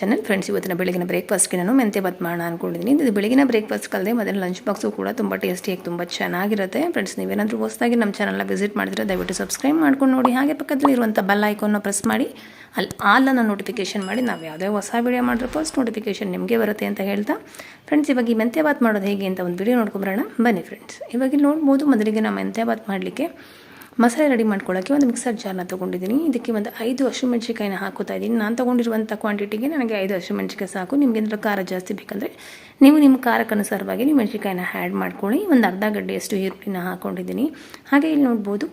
Channel friends ಇವತ್ತಿನ ಬೆಳಗಿನ ಬ್ರೇಕ್ಫಾಸ್ಟ್ಗೆ ನಾನು ಮೆಂತೆ ಬತ್ ಮಾಡೋಣ ಅಂದ್ಕೊಂಡಿದ್ದೀನಿ ಇದು ಬೆಳಗಿನ ಬ್ರೇಕ್ಫಾಸ್ಟ್ ಕಲ್ಲದೆ ಮತ್ತು ಲಂಚ್ ಬಾಕ್ಸು ಕೂಡ ತುಂಬ ಟೇಸ್ಟಿಯಾಗಿ ತುಂಬ ಚೆನ್ನಾಗಿರುತ್ತೆ. ಫ್ರೆಂಡ್ಸ್ ನೀವೇನಾದರೂ ಹೊಸದಾಗಿ ನಮ್ಮ ಚಾನಲ್ನ ವಿಸಿಟ್ ಮಾಡಿದ್ರೆ ದಯವಿಟ್ಟು ಸಬ್ಸ್ಕ್ರೈಬ್ ಮಾಡ್ಕೊಂಡು ನೋಡಿ. ಹಾಗೆ ಪಕ್ಕದಲ್ಲಿ ಇರುವಂಥ ಬೆಲ್ ಐಕೋನ್ನ ಪ್ರೆಸ್ ಮಾಡಿ. ಅಲ್ಲಿ ಆಲನ್ನು ನೋಟಿಫಿಕೇಷನ್ ಮಾಡಿ. ನಾವು ಯಾವುದೇ ಹೊಸ ವೀಡಿಯೋ ಮಾಡಿದ್ರೆ ಫಸ್ಟ್ ನೋಟಿಫಿಕೇಷನ್ ನಿಮಗೆ ಬರುತ್ತೆ ಅಂತ ಹೇಳ್ತಾ. ಫ್ರೆಂಡ್ಸ್ ಇವಾಗ ಈ ಮೆಂತೆ ಬಾತ್ ಮಾಡೋದು ಹೇಗೆ ಅಂತ ಒಂದು ವಿಡಿಯೋ ನೋಡ್ಕೊಂಬರೋಣ. ಬನ್ನಿ ಫ್ರೆಂಡ್ಸ್ ಇವಾಗ ನೋಡ್ಬೋದು, ಮೊದಲಿಗೆ ನಾವು ಮೆಂತೆ ಬಾತ್ ಮಾಡಲಿಕ್ಕೆ ಮಸಾಲೆ ರೆಡಿ ಮಾಡ್ಕೊಳ್ಳೋಕ್ಕೆ ಒಂದು ಮಿಕ್ಸರ್ ಜಾರ್ನ ತೊಗೊಂಡಿದ್ದೀನಿ. ಇದಕ್ಕೆ ಒಂದು ಐದು ಹಸಿಮೆಣಸಿಕಾಯಿನ ಹಾಕೋತಾ ಇದ್ದೀನಿ. ನಾನು ತೊಗೊಂಡಿರುವಂಥ ಕ್ವಾಂಟಿಟಿಗೆ ನನಗೆ ಐದು ಹಸಿಮೆಣಸಿಕಾಯಿ ಸಾಕು. ನಿಮಗೆ ಏನಾದರೂ ಖಾರ ಜಾಸ್ತಿ ಬೇಕಂದರೆ ನೀವು ನಿಮ್ಮ ಖಾರಕ್ಕನುಸಾರವಾಗಿ ನೀವು ಮೆಣಸಿಕಾಯಿನ ಆ್ಯಡ್ ಮಾಡ್ಕೊಳ್ಳಿ. ಒಂದು ಅರ್ಧ ಗಡ್ಡೆಯಷ್ಟು ಈರುಳ್ಳಿನ ಹಾಕ್ಕೊಂಡಿದ್ದೀನಿ ಹಾಗೆ ಇಲ್ಲಿ ನೋಡ್ಬೋದು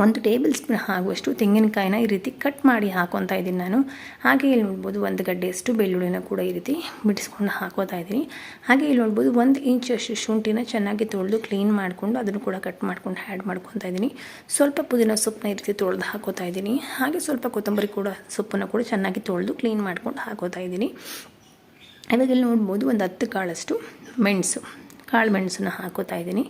ಒಂದು ಟೇಬಲ್ ಸ್ಪೂನ್ ಆಗುವಷ್ಟು ತೆಂಗಿನಕಾಯಿನ ಈ ರೀತಿ ಕಟ್ ಮಾಡಿ ಹಾಕೊತಾ ಇದ್ದೀನಿ ನಾನು. ಹಾಗೆ ಇಲ್ಲಿ ನೋಡ್ಬೋದು ಒಂದು ಗಡ್ಡೆಯಷ್ಟು ಬೆಳ್ಳುಳ್ಳಿನ ಕೂಡ ಈ ರೀತಿ ಬಿಡಿಸ್ಕೊಂಡು ಹಾಕೋತಾ ಇದ್ದೀನಿ. ಹಾಗೆ ಇಲ್ಲಿ ನೋಡ್ಬೋದು ಒಂದು ಇಂಚಷ್ಟು ಶುಂಠಿನ ಚೆನ್ನಾಗಿ ತೊಳೆದು ಕ್ಲೀನ್ ಮಾಡಿಕೊಂಡು ಅದನ್ನು ಕೂಡ ಕಟ್ ಮಾಡ್ಕೊಂಡು ಆ್ಯಡ್ ಮಾಡ್ಕೊತಾ ಇದ್ದೀನಿ. ಸ್ವಲ್ಪ ಪುದೀನ ಸೊಪ್ಪನ್ನ ಈ ರೀತಿ ತೊಳೆದು ಹಾಕೋತಾ ಇದ್ದೀನಿ. ಹಾಗೆ ಸ್ವಲ್ಪ ಕೊತ್ತಂಬರಿ ಕೂಡ ಸೊಪ್ಪನ್ನು ಕೂಡ ಚೆನ್ನಾಗಿ ತೊಳೆದು ಕ್ಲೀನ್ ಮಾಡ್ಕೊಂಡು ಹಾಕೋತಾ ಇದ್ದೀನಿ. ಇವಾಗ ಇಲ್ಲಿ ನೋಡ್ಬೋದು ಒಂದು ಹತ್ತು ಕಾಳಷ್ಟು ಮೆಣಸು, ಕಾಳು ಮೆಣಸನ್ನು ಹಾಕೋತಾ ಇದ್ದೀನಿ.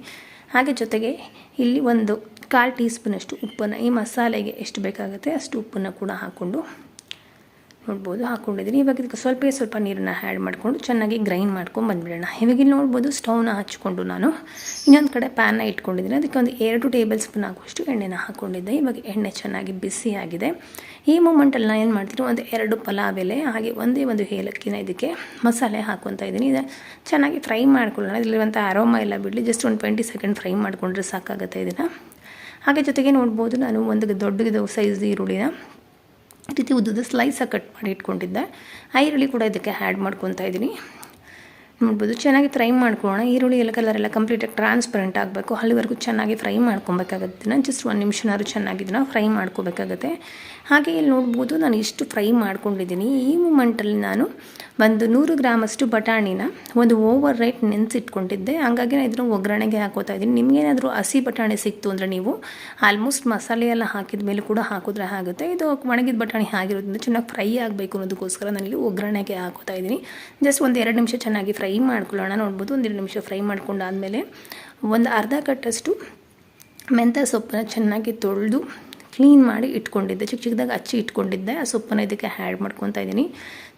ಹಾಗೆ ಜೊತೆಗೆ ಇಲ್ಲಿ ಒಂದು ಕಾಲು ಟೀ ಸ್ಪೂನಷ್ಟು ಉಪ್ಪನ್ನು ಈ ಮಸಾಲೆಗೆ ಎಷ್ಟು ಬೇಕಾಗುತ್ತೆ ಅಷ್ಟು ಉಪ್ಪನ್ನು ಕೂಡ ಹಾಕ್ಕೊಂಡು ನೋಡ್ಬೋದು ಹಾಕ್ಕೊಂಡಿದ್ದೀನಿ ಇವಾಗ ಇದಕ್ಕೆ ಸ್ವಲ್ಪ ಸ್ವಲ್ಪ ನೀರನ್ನು ಆ್ಯಡ್ ಮಾಡಿಕೊಂಡು ಚೆನ್ನಾಗಿ ಗ್ರೈಂಡ್ ಮಾಡ್ಕೊಂಡು ಬಂದುಬಿಡೋಣ. ಇವಾಗ ಇಲ್ಲಿ ನೋಡ್ಬೋದು ಸ್ಟವ್ನ ಹಚ್ಕೊಂಡು ನಾನು ಇನ್ನೊಂದು ಕಡೆ ಪ್ಯಾನ್ನ ಇಟ್ಕೊಂಡಿದ್ದೀನಿ. ಅದಕ್ಕೆ ಒಂದು ಎರಡು ಟೇಬಲ್ ಸ್ಪೂನ್ ಆಗುವಷ್ಟು ಎಣ್ಣೆನ ಹಾಕ್ಕೊಂಡಿದ್ದೆ ಇವಾಗ ಎಣ್ಣೆ ಚೆನ್ನಾಗಿ ಬಿಸಿ ಆಗಿದೆ. ಈ ಮೂಮೆಂಟಲ್ಲಿ ನಾನು ಏನು ಮಾಡ್ತೀನಿ, ಒಂದು ಎರಡು ಪಲಾವ್ ಎಲೆ, ಹಾಗೆ ಒಂದೇ ಒಂದು ಏಲಕ್ಕಿನ ಇದಕ್ಕೆ ಮಸಾಲೆ ಹಾಕ್ಕೊತಾ ಇದ್ದೀನಿ. ಇದು ಚೆನ್ನಾಗಿ ಫ್ರೈ ಮಾಡ್ಕೊಳ್ಳೋಣ. ಇಲ್ಲಿರುವಂಥ ಅರೋಮ ಎಲ್ಲ ಬಿಡಲಿ. ಜಸ್ಟ್ ಒಂದು ಟ್ವೆಂಟಿ ಸೆಕೆಂಡ್ ಫ್ರೈ ಮಾಡಿಕೊಂಡ್ರೆ ಸಾಕಾಗುತ್ತೆ ಇದನ್ನು. ಹಾಗೆ ಜೊತೆಗೆ ನೋಡ್ಬೋದು, ನಾನು ಒಂದು ದೊಡ್ಡದು ಸೈಜ್ ಈರುಳ್ಳಿನ ಈ ರೀತಿ ಉದ್ದದ ಸ್ಲೈಸಾಗಿ ಕಟ್ ಮಾಡಿ ಇಟ್ಕೊಂಡಿದ್ದೆ. ಆ ಕೂಡ ಇದಕ್ಕೆ ಆ್ಯಡ್ ಮಾಡ್ಕೊತಾ ಇದ್ದೀನಿ. ನೋಡ್ಬೋದು. ಚೆನ್ನಾಗಿ ಫ್ರೈ ಮಾಡ್ಕೊಳ್ಳೋಣ. ಈರುಳ್ಳಿ ಎಲ್ಲ ಕಲರ್ ಎಲ್ಲ ಕಂಪ್ಲೀಟಾಗಿ ಟ್ರಾನ್ಸ್ಪರೆಂಟ್ ಆಗಬೇಕು. ಅಲ್ಲಿವರೆಗೂ ಚೆನ್ನಾಗಿ ಫ್ರೈ ಮಾಡ್ಕೊಬೇಕಾಗುತ್ತೆ. ನಾನು ಜಸ್ಟ್ ಒಂದು ನಿಮಿಷನಾದ್ರು ಚೆನ್ನಾಗಿ ಇದನ್ನು ಫ್ರೈ ಮಾಡ್ಕೋಬೇಕಾಗತ್ತೆ. ಹಾಗೆ ಇಲ್ಲಿ ನೋಡ್ಬೋದು, ನಾನು ಇಷ್ಟು ಫ್ರೈ ಮಾಡ್ಕೊಂಡಿದ್ದೀನಿ. ಈ ಮೂಮೆಂಟಲ್ಲಿ ನಾನು ಒಂದು ನೂರು ಗ್ರಾಮಷ್ಟು ಬಟಾಣಿನ ಒಂದು ಓವರ್ ರೈಟ್ ನೆನೆಸಿಟ್ಕೊಂಡಿದ್ದೆ. ಹಾಗಾಗಿ ನಾನು ಇದನ್ನು ಒಗ್ಗರಣೆಗೆ ಹಾಕೋತಾ ಇದ್ದೀನಿ. ನಿಮಗೇನಾದರೂ ಹಸಿ ಬಟಾಣಿ ಸಿಕ್ತು ಅಂದರೆ ನೀವು ಆಲ್ಮೋಸ್ಟ್ ಮಸಾಲೆ ಎಲ್ಲ ಹಾಕಿದ ಮೇಲೆ ಕೂಡ ಹಾಕಿದ್ರೆ ಆಗುತ್ತೆ. ಇದು ಒಣಗಿದ ಬಟಾಣಿ ಆಗಿರೋದ್ರಿಂದ ಚೆನ್ನಾಗಿ ಫ್ರೈ ಆಗಬೇಕು ಅನ್ನೋದಕ್ಕೋಸ್ಕರ ನಾನು ಇಲ್ಲಿ ಒಗ್ಗರಣೆಗೆ ಹಾಕೋತಾ ಇದ್ದೀನಿ. ಜಸ್ಟ್ ಒಂದು ಎರಡು ನಿಮಿಷ ಚೆನ್ನಾಗಿ ಫ್ರೈ ಮಾಡ್ಕೊಳ್ಳೋಣ. ನೋಡ್ಬೋದು ಒಂದೆರಡು ನಿಮಿಷ ಫ್ರೈ ಮಾಡ್ಕೊಂಡಾದಮೇಲೆ ಒಂದು ಅರ್ಧ ಕಟ್ಟಷ್ಟು ಮೆಂತ್ಯ ಸೊಪ್ಪನ್ನ ಚೆನ್ನಾಗಿ ತೊಳೆದು ಕ್ಲೀನ್ ಮಾಡಿ ಇಟ್ಕೊಂಡಿದ್ದೆ. ಚಿಕ್ಕ ಚಿಕ್ಕದಾಗಿ ಹಚ್ಚಿ ಇಟ್ಕೊಂಡಿದ್ದೆ. ಆ ಸೊಪ್ಪನ್ನು ಇದಕ್ಕೆ ಆ್ಯಡ್ ಮಾಡ್ಕೊತಾ ಇದ್ದೀನಿ.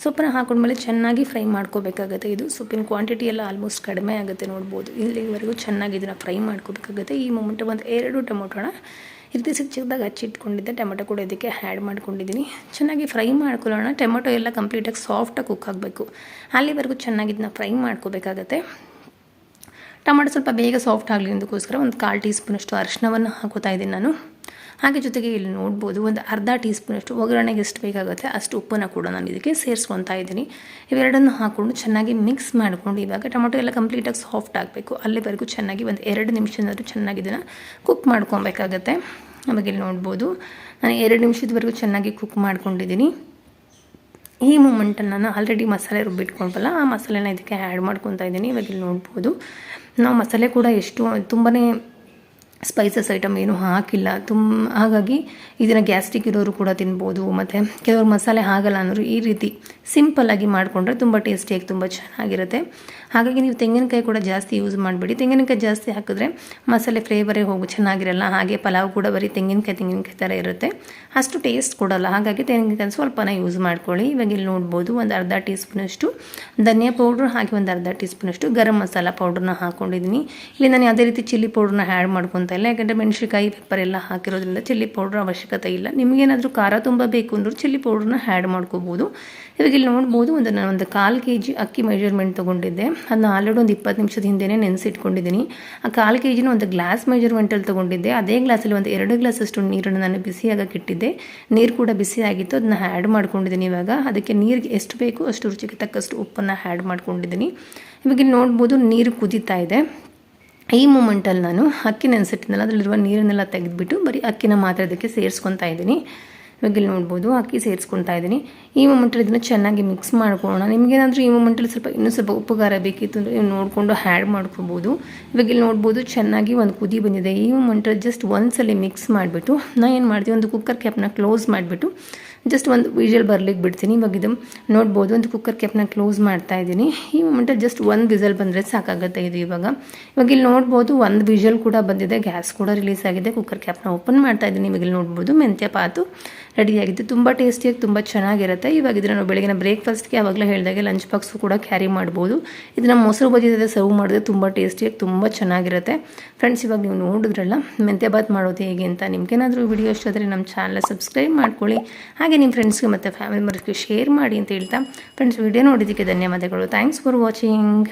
ಸೊಪ್ಪನ್ನು ಹಾಕೊಂಡ್ಮೇಲೆ ಚೆನ್ನಾಗಿ ಫ್ರೈ ಮಾಡ್ಕೋಬೇಕಾಗುತ್ತೆ. ಇದು ಸೊಪ್ಪಿನ ಕ್ವಾಂಟಿಟಿ ಎಲ್ಲ ಆಲ್ಮೋಸ್ಟ್ ಕಡಿಮೆ ಆಗುತ್ತೆ ನೋಡ್ಬೋದು. ಇಲ್ಲಿವರೆಗೂ ಚೆನ್ನಾಗಿ ಇದನ್ನು ಫ್ರೈ ಮಾಡ್ಕೋಬೇಕಾಗುತ್ತೆ. ಈ ಮೂಮೆಂಟ್ ಒಂದು ಎರಡು ಟೊಮೊಟೊನ ಈ ರೀತಿ ಸಿಕ್ಕ ಚಿಕ್ಕದಾಗಿ ಹಚ್ಚಿ ಇಟ್ಕೊಂಡಿದ್ದೆ, ಟೊಮೆಟೊ ಕೂಡ ಇದಕ್ಕೆ ಆ್ಯಡ್ ಮಾಡ್ಕೊಂಡಿದ್ದೀನಿ. ಚೆನ್ನಾಗಿ ಫ್ರೈ ಮಾಡ್ಕೊಳ್ಳೋಣ. ಟೊಮೆಟೊ ಎಲ್ಲ ಕಂಪ್ಲೀಟಾಗಿ ಸಾಫ್ಟಾಗಿ ಕುಕ್ ಆಗಬೇಕು. ಅಲ್ಲಿವರೆಗೂ ಚೆನ್ನಾಗಿ ಇದನ್ನ ಫ್ರೈ ಮಾಡ್ಕೋಬೇಕಾಗತ್ತೆ. ಟೊಮೆಟೊ ಸ್ವಲ್ಪ ಬೇಗ ಸಾಫ್ಟ್ ಆಗಲಿ ಅದಕ್ಕೋಸ್ಕರ ಒಂದು ಕಾಲು ಟೀ ಸ್ಪೂನಷ್ಟು ಅರಿಶಿನವನ್ನು ಹಾಕೋತಾ ಇದ್ದೀನಿ ನಾನು. ಹಾಗೆ ಜೊತೆಗೆ ಇಲ್ಲಿ ನೋಡ್ಬೋದು ಒಂದು ಅರ್ಧ ಟೀ ಸ್ಪೂನಷ್ಟು ಒಗ್ಗರಣೆಗೆ ಎಷ್ಟು ಬೇಕಾಗುತ್ತೆ ಅಷ್ಟು ಉಪ್ಪನ್ನು ಕೂಡ ನಾನು ಇದಕ್ಕೆ ಸೇರಿಸ್ಕೊತಾ ಇದ್ದೀನಿ. ಇವೆರಡನ್ನು ಹಾಕ್ಕೊಂಡು ಚೆನ್ನಾಗಿ ಮಿಕ್ಸ್ ಮಾಡಿಕೊಂಡು ಇವಾಗ ಟೊಮೊಟೊ ಎಲ್ಲ ಕಂಪ್ಲೀಟಾಗಿ ಸಾಫ್ಟ್ ಆಗಬೇಕು. ಅಲ್ಲಿವರೆಗೂ ಚೆನ್ನಾಗಿ ಒಂದು ಎರಡು ನಿಮಿಷನಾದರೂ ಚೆನ್ನಾಗಿ ಇದನ್ನು ಕುಕ್ ಮಾಡ್ಕೊಬೇಕಾಗತ್ತೆ. ನಮಗೆ ಇಲ್ಲಿ ನೋಡ್ಬೋದು ನಾನು ಎರಡು ನಿಮಿಷದವರೆಗೂ ಚೆನ್ನಾಗಿ ಕುಕ್ ಮಾಡ್ಕೊಂಡಿದ್ದೀನಿ. ಈ ಮೂಮೆಂಟನ್ನು ನಾನು ಆಲ್ರೆಡಿ ಮಸಾಲೆ ರುಬ್ಬಿಟ್ಕೊಂಡಲ್ಲ ಆ ಮಸಾಲೆನ ಇದಕ್ಕೆ ಆ್ಯಡ್ ಮಾಡ್ಕೊತಾ ಇದ್ದೀನಿ. ಇವಾಗ ಇಲ್ಲಿ ನೋಡ್ಬೋದು. ನಾವು ಮಸಾಲೆ ಕೂಡ ಎಷ್ಟು ತುಂಬಾ ಸ್ಪೈಸಸ್ ಐಟಮ್ ಏನೂ ಹಾಕಿಲ್ಲ. ತುಂಬ ಹಾಗಾಗಿ ಇದನ್ನು ಗ್ಯಾಸ್ಟ್ರಿಕ್ ಇರೋರು ಕೂಡ ತಿನ್ಬೋದು. ಮತ್ತು ಕೆಲವರು ಮಸಾಲೆ ಆಗಲ್ಲ ಅನ್ನೋರು ಈ ರೀತಿ ಸಿಂಪಲ್ಲಾಗಿ ಮಾಡಿಕೊಂಡ್ರೆ ತುಂಬ ಟೇಸ್ಟಿಯಾಗಿ ತುಂಬ ಚೆನ್ನಾಗಿರುತ್ತೆ. ಹಾಗಾಗಿ ನೀವು ತೆಂಗಿನಕಾಯಿ ಕೂಡ ಜಾಸ್ತಿ ಯೂಸ್ ಮಾಡಬೇಡಿ. ತೆಂಗಿನಕಾಯಿ ಜಾಸ್ತಿ ಹಾಕಿದ್ರೆ ಮಸಾಲೆ ಫ್ಲೇವರೇ ಹೋಗು, ಚೆನ್ನಾಗಿರಲ್ಲ. ಹಾಗೆ ಪಲಾವ್ ಕೂಡ ಬರೀ ತೆಂಗಿನಕಾಯಿ ತೆಂಗಿನಕಾಯಿ ಥರ ಇರುತ್ತೆ. ಅಷ್ಟು ಟೇಸ್ಟ್ ಕೊಡೋಲ್ಲ. ಹಾಗಾಗಿ ತೆಂಗಿನಕಾಯಿ ಸ್ವಲ್ಪನ ಯೂಸ್ ಮಾಡ್ಕೊಳ್ಳಿ. ಇವಾಗ ಇಲ್ಲಿ ನೋಡ್ಬೋದು ಒಂದು ಅರ್ಧ ಟೀ ಸ್ಪೂನಷ್ಟು ಧನಿಯಾ ಪೌಡ್ರ್, ಹಾಗೆ ಒಂದು ಅರ್ಧ ಟೀ ಸ್ಪೂನಷ್ಟು ಗರಂ ಮಸಾಲ ಪೌಡ್ರನ್ನ ಹಾಕ್ಕೊಂಡಿದ್ದೀನಿ ಇಲ್ಲಿ ನಾನು ಯಾವುದೇ ರೀತಿ ಚಿಲ್ಲಿ ಪೌಡ್ರನ್ನ ಆ್ಯಡ್ ಮಾಡ್ಕೊತಾ ಇಲ್ಲ ಯಾಕಂದರೆ ಮೆಣಸಿಕಾಯಿ ಪೆಪ್ಪರ್ ಎಲ್ಲ ಹಾಕಿರೋದ್ರಿಂದ ಚಿಲ್ಲಿ ಪೌಡ್ರ್ ಅವಶ್ಯಕತೆ ಇಲ್ಲ. ನಿಮಗೇನಾದರೂ ಖಾರ ತುಂಬ ಬೇಕು ಅಂದರೂ ಚಿಲ್ಲಿ ಪೌಡ್ರನ್ನ ಆ್ಯಡ್ ಮಾಡ್ಕೋಬೋದು. ಇವಾಗ ಇಲ್ಲಿ ನೋಡ್ಬೋದು ಒಂದು ನಾನು ಒಂದು ಕಾಲು ಕೆ ಜಿ ಅಕ್ಕಿ ಮೆಜರ್ಮೆಂಟ್ ತೊಗೊಂಡಿದ್ದೆ. ಅದನ್ನ ಆಲ್ರೆಡಿ ಒಂದು ಇಪ್ಪತ್ತು ನಿಮಿಷದ ಹಿಂದೆನೇ ನೆನೆಸಿಟ್ಕೊಂಡಿದ್ದೀನಿ. ಆ ಕಾಲು ಕೆ ಜಿನ ಒಂದು ಗ್ಲಾಸ್ ಮೆಜರ್ಮೆಂಟಲ್ಲಿ ತೊಗೊಂಡಿದ್ದೆ. ಅದೇ ಗ್ಲಾಸಲ್ಲಿ ಒಂದು ಎರಡು ಗ್ಲಾಸಷ್ಟು ನೀರನ್ನು ನಾನು ಬಿಸಿಯಾಗಕ್ಕೆ ಇಟ್ಟಿದ್ದೆ ನೀರು ಕೂಡ ಬಿಸಿ ಆಗಿತ್ತು ಅದನ್ನ ಆ್ಯಡ್ ಮಾಡ್ಕೊಂಡಿದ್ದೀನಿ ಇವಾಗ. ಅದಕ್ಕೆ ನೀರಿಗೆ ಎಷ್ಟು ಬೇಕು ಅಷ್ಟು ರುಚಿಗೆ ತಕ್ಕಷ್ಟು ಉಪ್ಪನ್ನು ಆ್ಯಡ್ ಮಾಡ್ಕೊಂಡಿದ್ದೀನಿ. ಇವಾಗ ಇಲ್ಲಿ ನೋಡ್ಬೋದು ನೀರು ಕುದೀತಾ ಇದೆ. ಈ ಮೂಮೆಂಟಲ್ಲಿ ನಾನು ಅಕ್ಕಿ ನೆನೆಸಿಟ್ಟಿನಲ್ಲ ಅದರಲ್ಲಿರುವ ನೀರನ್ನೆಲ್ಲ ತೆಗೆದುಬಿಟ್ಟು ಬರೀ ಅಕ್ಕಿನ ಮಾತ್ರ ಅದಕ್ಕೆ ಸೇರಿಸ್ಕೊತಾ ಇದ್ದೀನಿ. ಇವಾಗ ಇಲ್ಲಿ ನೋಡ್ಬೋದು, ಅಕ್ಕಿ ಸೇರಿಸ್ಕೊತಾ ಇದ್ದೀನಿ. ಈ ಮೂಮೆಂಟಲ್ಲಿ ಇದನ್ನು ಚೆನ್ನಾಗಿ ಮಿಕ್ಸ್ ಮಾಡ್ಕೊಳ್ಳೋಣ. ನಿಮಗೇನಾದರೂ ಈ ಮೂಮೆಂಟಲ್ಲಿ ಸ್ವಲ್ಪ ಇನ್ನೂ ಸ್ವಲ್ಪ ಉಪ್ಪು ಖಾರ ಬೇಕಿತ್ತು ಅಂದರೆ ನೀವು ನೋಡಿಕೊಂಡು ಹ್ಯಾಡ್ ಮಾಡ್ಕೊಬೋದು ಇವಾಗ ಇಲ್ಲಿ ನೋಡ್ಬೋದು, ಚೆನ್ನಾಗಿ ಒಂದು ಕುದಿ ಬಂದಿದೆ. ಈ ಮೂಮೆಂಟಲ್ಲಿ ಜಸ್ಟ್ ಒಂದ್ಸಲಿ ಮಿಕ್ಸ್ ಮಾಡಿಬಿಟ್ಟು ನಾನು ಏನು ಮಾಡ್ತೀವಿ ಒಂದು ಕುಕ್ಕರ್ ಕ್ಯಾಪ್ನ ಕ್ಲೋಸ್ ಮಾಡಿಬಿಟ್ಟು ಜಸ್ಟ್ ಒಂದು ವಿಷಲ್ ಬರ್ಲಿಕ್ಕೆ ಬಿಡ್ತೀನಿ. ಇವಾಗ ಇದು ನೋಡ್ಬೋದು. ಒಂದು ಕುಕ್ಕರ್ ಕ್ಯಾಪ್ನ ಕ್ಲೋಸ್ ಮಾಡ್ತಾ ಇದ್ದೀನಿ. ಈ ಮೊಮೆಂಟಲ್ಲಿ ಜಸ್ಟ್ ಒಂದು ವಿಸಲ್ ಬಂದರೆ ಸಾಕಾಗುತ್ತೆ ಇದು ಇವಾಗ. ಇವಾಗ ಇಲ್ಲಿ ನೋಡ್ಬೋದು ಒಂದು ವಿಷಲ್ ಕೂಡ ಬಂದಿದೆ. ಗ್ಯಾಸ್ ಕೂಡ ರಿಲೀಸ್ ಆಗಿದೆ. ಕುಕ್ಕರ್ ಕ್ಯಾಪ್ನ ಓಪನ್ ಮಾಡ್ತಾ ಇದ್ದೀನಿ. ಇವಾಗ ಇಲ್ಲಿ ನೋಡ್ಬೋದು ಮೆಂತ್ಯ ಪಾತು ರೆಡಿಯಾಗಿದ್ದು ತುಂಬ ಟೇಸ್ಟಿಯಾಗಿ ತುಂಬ ಚೆನ್ನಾಗಿರುತ್ತೆ. ಇವಾಗ ಇದನ್ನು ನಾವು ಬೆಳಗಿನ ಬ್ರೇಕ್ಫಾಸ್ಟ್ಗೆ ಯಾವಾಗಲೂ ಹೇಳಿದಾಗೆ ಲಂಚ್ ಬಾಕ್ಸು ಕೂಡ ಕ್ಯಾರಿ ಮಾಡ್ಬೋದು. ಇದನ್ನು ಮೊಸರು ಬಜ್ಜಿ ಸರ್ವ್ ಮಾಡಿದ್ರೆ ತುಂಬ ಟೇಸ್ಟಿಯಾಗಿ ತುಂಬ ಚೆನ್ನಾಗಿರುತ್ತೆ. ಫ್ರೆಂಡ್ಸ್ ಇವಾಗ ನೀವು ನೋಡಿದ್ರಲ್ಲ, ಮೆಂತ್ಯ ಬಾತ್ ಮಾಡೋದು ಹೇಗೆ ಅಂತ ನಿಮ್ಗೇನಾದರೂ ವಿಡಿಯೋ ಇಷ್ಟ ಆದರೆ ನಮ್ಮ ಚಾನಲ್ ಸಬ್ಸ್ಕ್ರೈಬ್ ಮಾಡ್ಕೊಳ್ಳಿ. ಹಾಗೆ ನಿಮ್ಮ ಫ್ರೆಂಡ್ಸ್ಗೆ ಮತ್ತು ಫ್ಯಾಮಿಲಿ ಮೆಂಬರ್ಸ್ಗೆ ಶೇರ್ ಮಾಡಿ ಅಂತ ಹೇಳ್ತಾ ಫ್ರೆಂಡ್ಸ್ ವಿಡಿಯೋ ನೋಡಿದ್ದಕ್ಕೆ ಧನ್ಯವಾದಗಳು. Thanks for watching